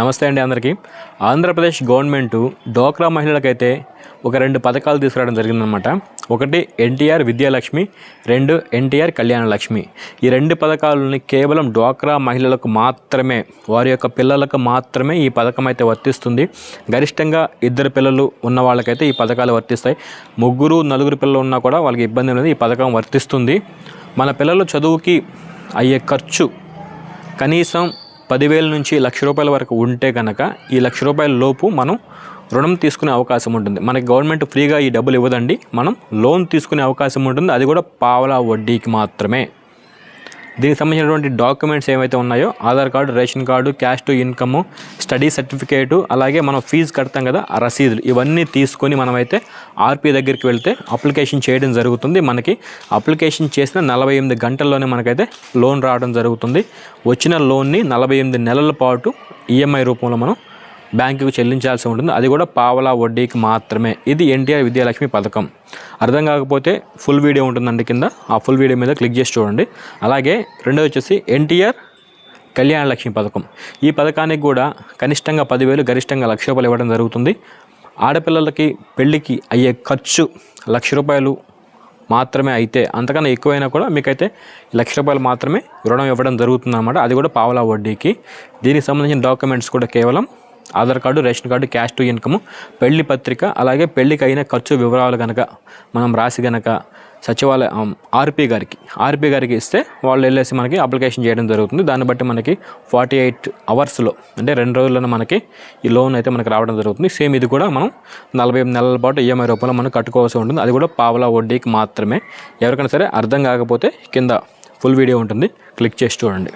నమస్తే అండి అందరికీ. ఆంధ్రప్రదేశ్ గవర్నమెంట్ డోక్రా మహిళలకైతే ఒక రెండు పథకాలు తీసుకురావడం జరిగిందనమాట ఒకటి ఎన్టీఆర్ విద్యాలక్ష్మి రెండు ఎన్టీఆర్ కళ్యాణ లక్ష్మి. ఈ రెండు పథకాలని కేవలం డోక్రా మహిళలకు మాత్రమే వారి యొక్క పిల్లలకు మాత్రమే ఈ పథకం అయితే వర్తిస్తుంది. గరిష్టంగా ఇద్దరు పిల్లలు ఉన్న వాళ్ళకైతే ఈ పథకాలు వర్తిస్తాయి. ముగ్గురు నలుగురు పిల్లలు ఉన్నా కూడా వాళ్ళకి ఇబ్బంది అనేది ఈ పథకం వర్తిస్తుంది. మన పిల్లల చదువుకి అయ్యే ఖర్చు కనీసం పదివేల నుంచి లక్ష రూపాయల వరకు ఉంటే కనుక ఈ లక్ష రూపాయల లోపు మనం రుణం తీసుకునే అవకాశం ఉంటుంది. మనకి గవర్నమెంట్ ఫ్రీగా ఈ డబ్బులు ఇవ్వదండి. మనం లోన్ తీసుకునే అవకాశం ఉంటుంది. అది కూడా పావలా వడ్డీకి మాత్రమే. దీనికి సంబంధించినటువంటి డాక్యుమెంట్స్ ఏవైతే ఉన్నాయో Aadhaar card ration card caste income study certificate అలాగే మనం ఫీజు కడతాం కదా ఆ రసీదులు ఇవన్నీ తీసుకొని మనమైతే ఆర్పీ దగ్గరికి వెళ్తే అప్లికేషన్ చేయడం జరుగుతుంది. మనకి అప్లికేషన్ చేసిన నలభై ఎనిమిది గంటల్లోనే మనకైతే లోన్ రావడం జరుగుతుంది. వచ్చిన లోన్ని నలభై ఎనిమిది నెలల పాటు ఈఎంఐ రూపంలో మనం బ్యాంకుకు చెల్లించాల్సి ఉంటుంది. అది కూడా పావలా వడ్డీకి మాత్రమే. ఇది ఎన్టీఆర్ విద్యాలక్ష్మి పథకం. అర్థం కాకపోతే ఫుల్ వీడియో ఉంటుందండి కింద. ఆ ఫుల్ వీడియో మీద క్లిక్ చేసి చూడండి. అలాగే రెండోది వచ్చేసి ఎన్టీఆర్ కళ్యాణ లక్ష్మి పథకం. ఈ పథకానికి కూడా కనిష్టంగా పదివేలు గరిష్టంగా లక్ష రూపాయలు ఇవ్వడం జరుగుతుంది. ఆడపిల్లలకి పెళ్ళికి అయ్యే ఖర్చు లక్ష రూపాయలు మాత్రమే అయితే అంతకన్నా ఎక్కువైనా కూడా మీకైతే లక్ష రూపాయలు మాత్రమే రుణం ఇవ్వడం జరుగుతుంది అన్నమాట అది కూడా పావలా వడ్డీకి. దీనికి సంబంధించిన డాక్యుమెంట్స్ కూడా కేవలం Aadhaar card ration card caste income పెళ్ళి పత్రిక అలాగే పెళ్ళికి అయిన ఖర్చు వివరాలు కనుక మనం రాసి కనుక సచివాలయం ఆర్పీ గారికి ఆర్పీ గారికి ఇస్తే వాళ్ళు వెళ్ళేసి మనకి అప్లికేషన్ చేయడం జరుగుతుంది. దాన్ని బట్టి మనకి ఫార్టీ ఎయిట్ అవర్స్లో అంటే రెండు రోజుల్లోనే మనకి ఈ లోన్ అయితే మనకి రావడం జరుగుతుంది. సేమ్ ఇది కూడా మనం నలభై నెలల పాటు ఈఎంఐ రూపంలో మనం కట్టుకోవాల్సి ఉంటుంది. అది కూడా పావలా వడ్డీకి మాత్రమే. ఎవరికైనా సరే అర్థం కాకపోతే కింద ఫుల్ వీడియో ఉంటుంది. క్లిక్ చేసి చూడండి.